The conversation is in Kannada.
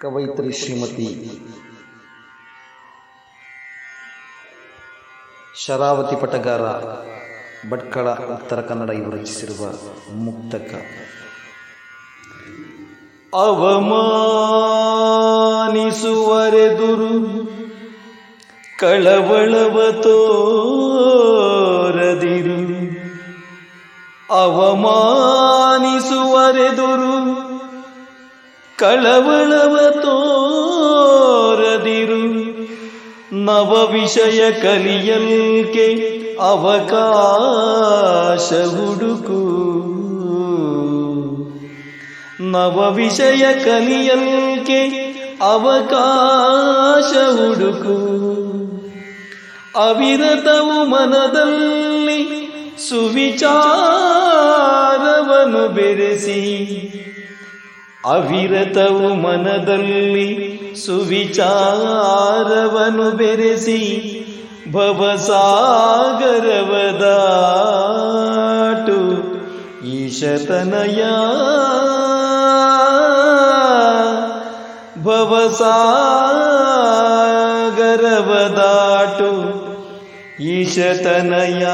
ಕವಯಿತ್ರಿ ಶ್ರೀಮತಿ ಶರಾವತಿ ಪಟಗಾರ, ಭಟ್ಕಳ, ಉತ್ತರ ಕನ್ನಡ ಇವರು ರಚಿಸಿರುವ ಮುಕ್ತಕ. ಅವಮಾನಿಸುವರೆದುರು ಕಳವಳವ ತೋರದಿರು. ಅವಮಾನಿಸುವರೆದುರು ಕಳವಳವ ನವ ವಿಷಯ ಕಲಿಯಲ್ಕೆ ಅವಕಾಶ ಹುಡುಕು. ನವ ವಿಷಯ ಕಲಿಯಲ್ಕೆ ಅವಕಾಶ ಹುಡುಕು. ಅವಿರತವು ಮನದಲ್ಲಿ ಸುವಿಚಾರವನ್ನು ಬೆರೆಸಿ ಅವಿರತವು ಮನದಲ್ಲಿ ಸುವಿಚಾರವನು ಬೆರೆಸಿ ಭವಸಾಗರವದಾಟು ಈಶತನಯ. ಭವಸಾಗರವದಾಟು ಈಶತನಯ.